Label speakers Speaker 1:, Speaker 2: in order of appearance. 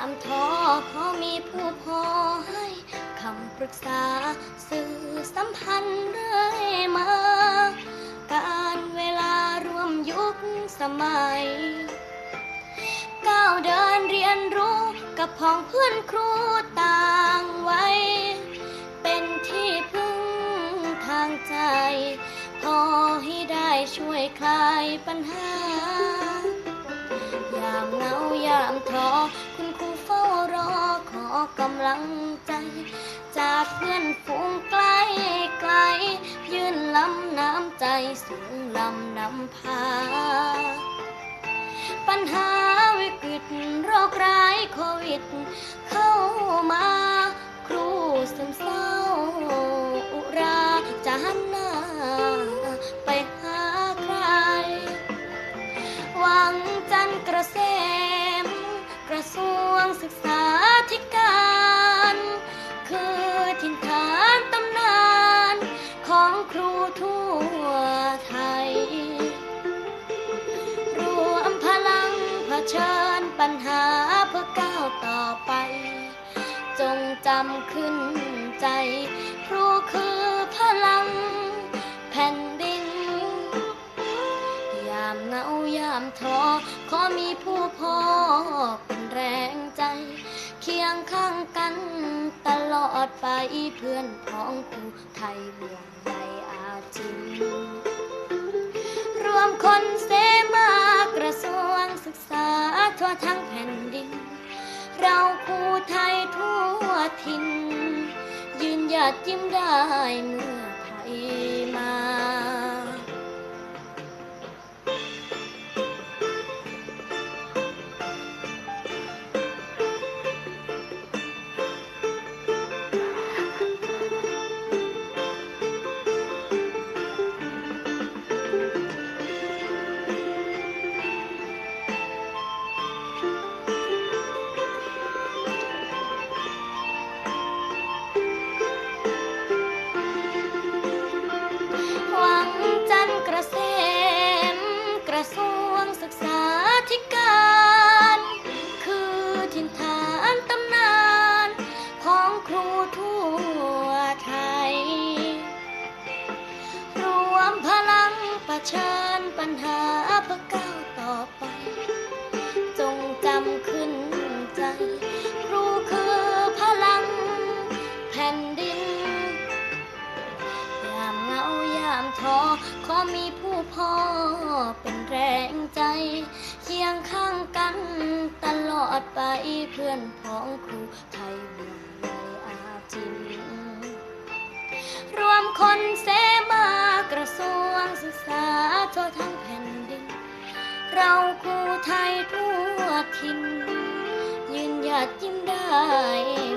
Speaker 1: ามท้อขอมีผู้พอให้คำปรึกษาสื่อสัมพันธ์เรื่อยมา การเวลาร่วมยุคสมัย ก้าวเดินเรียนรู้กับพ้องเพื่อนครูต่างไว้ เป็นที่พึ่งทางใจ พอให้ได้ช่วยคลายปัญหายามเงายามท้อคุณ กำลังใจ จากเพื่อนฝูงไกลไกล ยื่นลำน้ำใจสูงลำนำพา ปัญหาวิกฤตโรคร้ายโควิด เข้ามาครูซึมเศร้าอุราจะหันหน้าไปหาใคร หวังจันทร์กระเสมกระ ทรวงศึกษาธิการ คือถิ่นฐานตำนานของครูทั่วไทย รวมพลังเผชิญปัญหาเพื่อก้าวต่อไป จงจำขึ้นใจ ครูคือพลังแผ่นดิน ยามเหงายามท้อขอมีผู้พ่อเป็น กันตลอดไปเพื่อนพ้องครูไทยเมืองใหญ่อาจินรวมคนเสมากระทรวงศึกษาทั่วทั้งแผ่นดิน เราครูไทยทั่วถิ่นยืนหยัดยิ้มได้เมื่อไทยมา งจันกระเสมกระทรวงศึกษาธิการ คือทินฐานตำนานของครูทั่วไทย รวมพลังประชิญปัญหาเพื่อก้าวต่อไป ขอมีผู้พ่อเป็นแรงใจเคียงข้างกันตลอดไปเพื่อนพ้องครูไทยเมืองใหญ่อาจินรวมคนเสมากระทรวงศึกษาทั่วทั้งแผ่นดิน เราครูไทยทั่วถิ่นยืนหยัดยิ้มได้